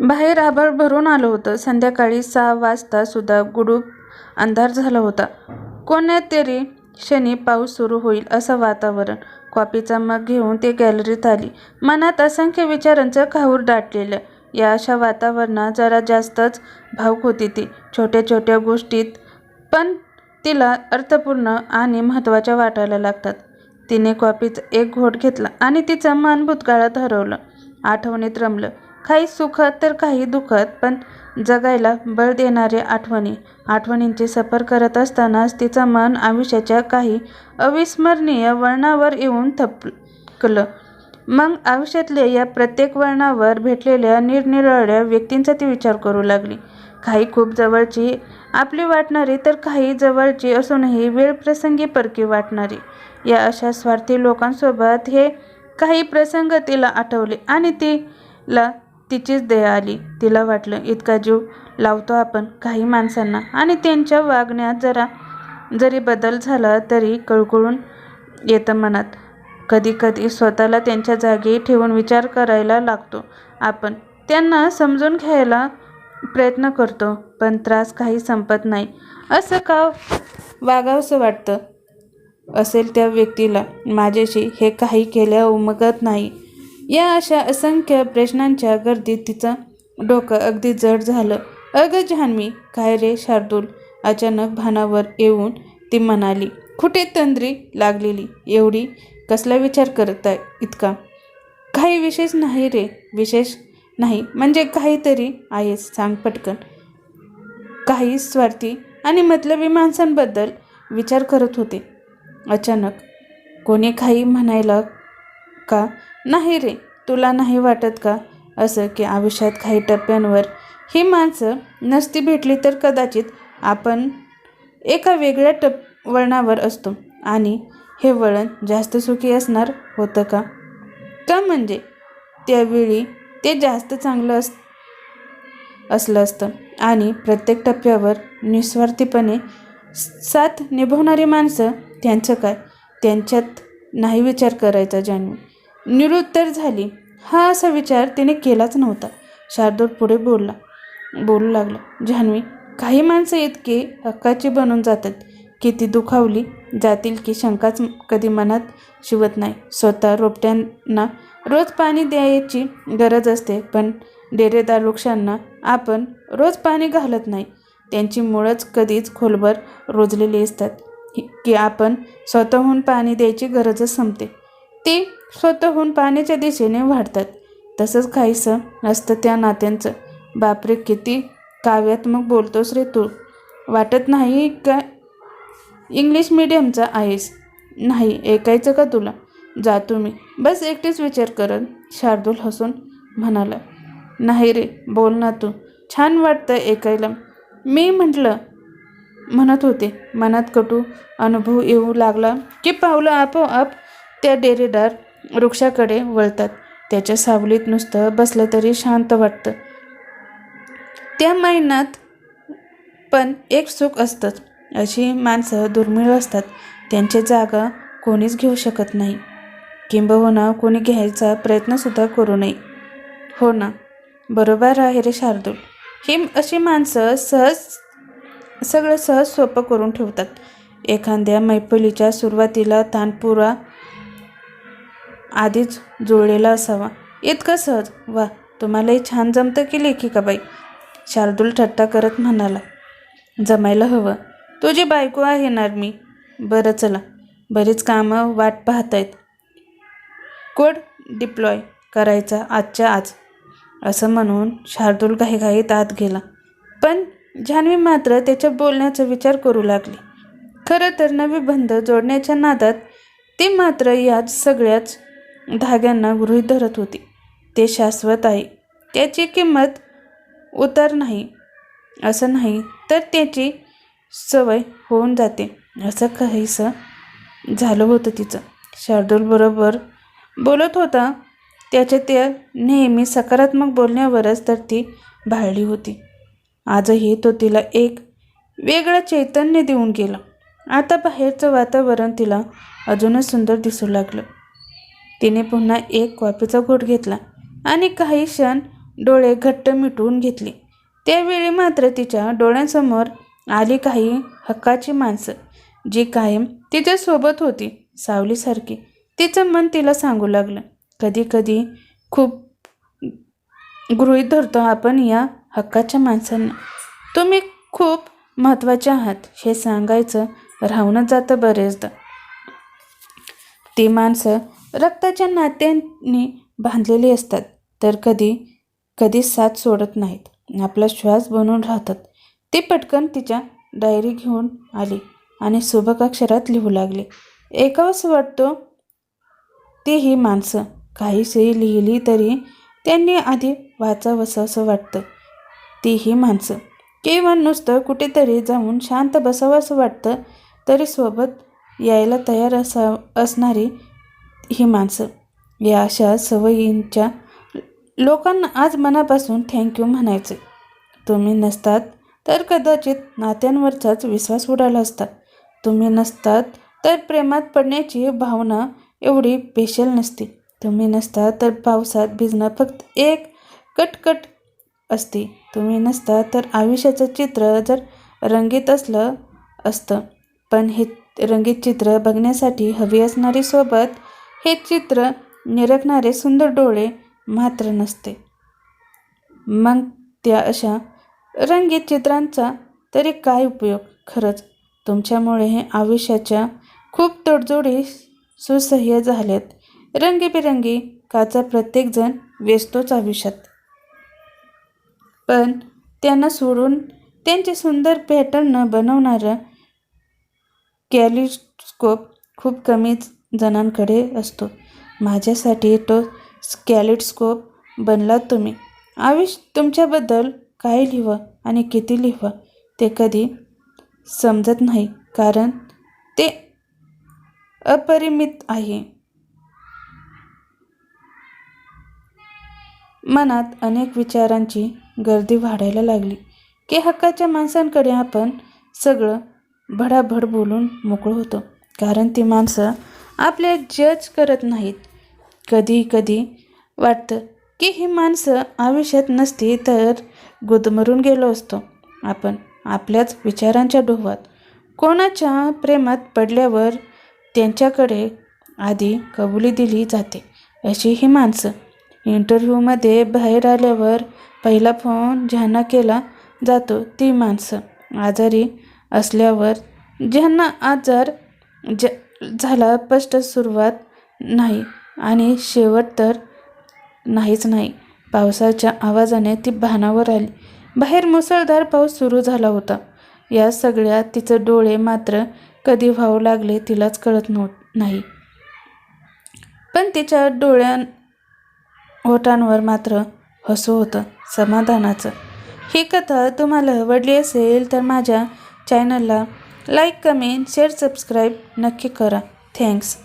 बाहेर आभाळ भरून आलं होतं. संध्याकाळी सहा वाजतासुद्धा गुडूप अंधार झाला होता. कोण्यातरी क्षणी पाऊस सुरू होईल असं वातावरण कॉपीचा मग घेऊन ते गॅलरीत आली. मनात असंख्य विचारांचं खाऊर दाटलेलं. या अशा वातावरणात जरा जास्तच भावुक होती ती. छोट्या छोट्या गोष्टीत पण तिला अर्थपूर्ण आणि महत्त्वाच्या वाटायला लागतात. तिने कॉपीचा एक घोट घेतला आणि तिचं मन भूतकाळात हरवलं. आठवणीत रमलं. काही सुखद तर काही दुःखद पण जगायला बळ देणारे आठवणी. आठवणींची सफर करत असतानाच तिचं मन आयुष्याच्या काही अविस्मरणीय वळणावर येऊन थपकलं मग आयुष्यातल्या या प्रत्येक वळणावर भेटलेल्या निरनिराळ्या व्यक्तींचा ती विचार करू लागली. काही खूप जवळची आपली वाटणारी तर काही जवळची असूनही वेळ प्रसंगी परकी वाटणारी या अशा स्वार्थी लोकांसोबत हे काही प्रसंग तिला आठवले आणि तिला तिचीच दया आली. तिला वाटलं इतका जीव लावतो आपण काही माणसांना. आणि त्यांच्या वागण्यात जरा जरी बदल झाला तरी कळकळून येतं मनात. कधी कधी स्वतःला त्यांच्या जागी ठेवून विचार करायला लागतो. आपण त्यांना समजून घ्यायला प्रयत्न करतो पण त्रास काही संपत नाही. असं का वागावंसं वाटतं? असेल त्या व्यक्तीला. माझ्याशी हे काही केल्या उमगत नाही. या अशा असंख्य प्रश्नांच्या गर्दीत तिचं डोकं अगदी जड झालं. अगं जान्हवी काय रे शार्दूल? अचानक भानावर येऊन ती म्हणाली कुठे तंद्री लागलेली? एवढी? कसला विचार करत आहे इतका? काही विशेष नाही रे विशेष नाही. म्हणजे काहीतरी आहेस सांग पटकन. काही स्वार्थी आणि मतलबी माणसांबद्दल विचार करत होते. अचानक कोणी काही म्हणायला का नाही रे तुला नाही वाटत का असं की आयुष्यात काही टप्प्यांवर ही माणसं नसती भेटली तर कदाचित आपण एका वेगळ्या टप वळणावर असतो? आणि हे वळण जास्त सुखी असणार होतं का? का म्हणजे? त्यावेळी ते जास्त चांगलं अस असलं असतं. आणि प्रत्येक टप्प्यावर निस्वार्थीपणे साथ निभवणारी माणसं त्यांचं काय? त्यांच्यात नाही विचार करायचा जाणून निरुत्तर झाली. हा असा विचार तिने केलाच नव्हता. शार्दूल पुढे बोलला बोलू लागला जान्हवी काही माणसं इतकी हक्काची बनून जातात की ती दुखावली जातील की शंकाच कधी मनात शिवत नाही. स्वतः रोपट्यांना रोज पाणी द्यायची गरज असते पण डेरेदार वृक्षांना आपण रोज पाणी घालत नाही. त्यांची मुळंच कधीच खोलवर रोजलेली असतात की- की आपण स्वतःहून पाणी द्यायची गरजच संपते. ते स्वतःहून पाण्याच्या दिशेने वाढतात. तसंच काहीसं असतं त्या नात्यांचं. बापरे किती काव्यात्मक बोलतोस रे तू. वाटत नाही का इंग्लिश मिडियमचा आहेस? नाही ऐकायचं का तुला? जातो मी बस एकटेच विचार करत शार्दूल हसून म्हणाला नाही रे बोल ना तू. छान वाटतं ऐकायला. मी म्हटलं म्हणत होते. मनात कटू अनुभव येऊ लागला की पावलं आपोआप त्या डेरेदार वृक्षाकडे वळतात. त्याच्या सावलीत नुसतं बसलं तरी शांत वाटतं. त्या महिन्यात पण एक सुख असतंच अशी माणसं दुर्मिळ असतात. त्यांची जागा कोणीच घेऊ शकत नाही. किंबहुना कोणी घ्यायचा प्रयत्नसुद्धा करू नये. हो ना. बरोबर आहे रे शार्दूल. ही अशी माणसं सहज सगळं सहज सोपं करून ठेवतात. एखाद्या मैफलीच्या सुरुवातीला तानपुरा आधीच जुळलेला असावा. इतकं सहज? वा तुम्हालाही छान जमतं की लेखिकाबाई? शार्दूल ठट्टा करत म्हणाला. जमायला हवं. तुझी बायको आहे ना मी? बरं चला बरीच कामं वाट पाहत आहेत कोड डिप्लॉय करायचा आजच्या आज असं म्हणून शार्दूल घाईघाईत आत गेला. पण जान्हवी मात्र त्याच्या बोलण्याचा विचार करू लागली. खरं तर नवी बंध जोडण्याच्या नादात ती मात्र याच सगळ्याच धाग्यांना गृहीत धरत होती. ते शाश्वत आहे. त्याची किंमत उतार नाही. असं नाही तर त्याची सवय होऊन जाते. असं काहीसं झालं होतं तिचं. शार्दूलबरोबर बोलत होता. त्याच्या त्या नेहमी सकारात्मक बोलण्यावरच तर ती भाळली होती. आजही तो तिला एक वेगळं चैतन्य देऊन गेला. आता बाहेरचं वातावरण तिला अजूनच सुंदर दिसू लागलं. तिने पुन्हा एक कॉफीचा घोट घेतला आणि काही क्षण डोळे घट्ट मिटवून घेतले. त्यावेळी मात्र तिच्या डोळ्यांसमोर आली काही हक्काची माणसं जी कायम तिच्यासोबत होती सावलीसारखी. तिचं मन तिला सांगू लागलं कधी कधी खूप गृहीत धरतो आपण या हक्काच्या माणसांना. तुम्ही खूप महत्त्वाचे आहात हे सांगायचं राहूनच जातं बरेचदा. ती माणसं रक्ताच्या नात्यांनी बांधलेले असतात तर कधी कधी साथ सोडत नाहीत. आपला श्वास बनून राहतात. ती पटकन तिच्या डायरी घेऊन आली आणि सुबक अक्षरात लिहू लागली. एकावस वाटतो ती ही माणसं काहीशी लिहिली तरी त्यांनी आधी वाचावंसं असं वाटतं. ती ही माणसं. किंवा नुसतं कुठेतरी जाऊन शांत बसावं असं वाटतं तरी सोबत यायला तयार असा असणारी ही माणसं. या अशा सवयींच्या लोकांना आज मनापासून थँक्यू म्हणायचे तुम्ही नसतात तर कदाचित नात्यांवरचाच विश्वास उडाला असता. तुम्ही नसतात तर प्रेमात पडण्याची भावना एवढी पेशल नसती. तुम्ही नसता तर पावसात भिजणं फक्त एक कटकट असते. तुम्ही नसता तर आयुष्याचं चित्र जर रंगीत असलं असतं पण हे रंगीत चित्र बघण्यासाठी हवी असणारी सोबत हे चित्र निरखणारे सुंदर डोळे मात्र नसते. मग त्या अशा रंगीत चित्रांचा तरी काय उपयोग? खरंच तुमच्यामुळे हे आयुष्याच्या खूप तडजोडी सुसह्य झाल्यात. रंगीबिरंगी काचा प्रत्येकजण व्यस्तोच आयुष्यात. पण त्यांना सोडून त्यांचे सुंदर पॅटर्न बनवणारं कॅलिस्कोप खूप कमीच जणांकडे असतो. माझ्यासाठी तो स्कॅलिस्कोप बनलात तुम्ही. आयुष्य तुमच्याबद्दल काय लिहावं आणि किती लिहावं ते कधी समजत नाही कारण ते अपरिमित आहे. मनात अनेक विचारांची गर्दी वाढायला लागली की हक्काच्या माणसांकडे आपण सगळं भडाभड बोलून मोकळं होतो कारण ती माणसं आपल्या जज करत नाहीत. कधी कधी वाटतं की ही माणसं आयुष्यात नसती तर गुदमरून गेलो असतो. आपण आपल्याच विचारांच्या डोहात कोणाच्या प्रेमात पडल्यावर त्यांच्याकडे आधी कबुली दिली जाते. अशी ही माणसं इंटरव्ह्यूमध्ये बाहेर आल्यावर पहिला फोन ज्यांना केला जातो ती माणसं आजारी असल्यावर ज्यांना आजार ज झाला स्पष्ट सुरुवात नाही आणि शेवट तर नाहीच नाही. पावसाच्या आवाजाने ती भानावर आली. बाहेर मुसळधार पाऊस सुरू झाला होता. या सगळ्यात तिचं डोळे मात्र कधी व्हावू लागले तिलाच कळत नव्ह नाही. पण तिच्या डोळ्यां ओठांवर मात्र हसू होतं समाधानाचं. ही कथा तुम्हाला आवडली असेल तर माझ्या चॅनलला लाईक कमेंट शेअर सबस्क्राईब नक्की करा. थँक्स.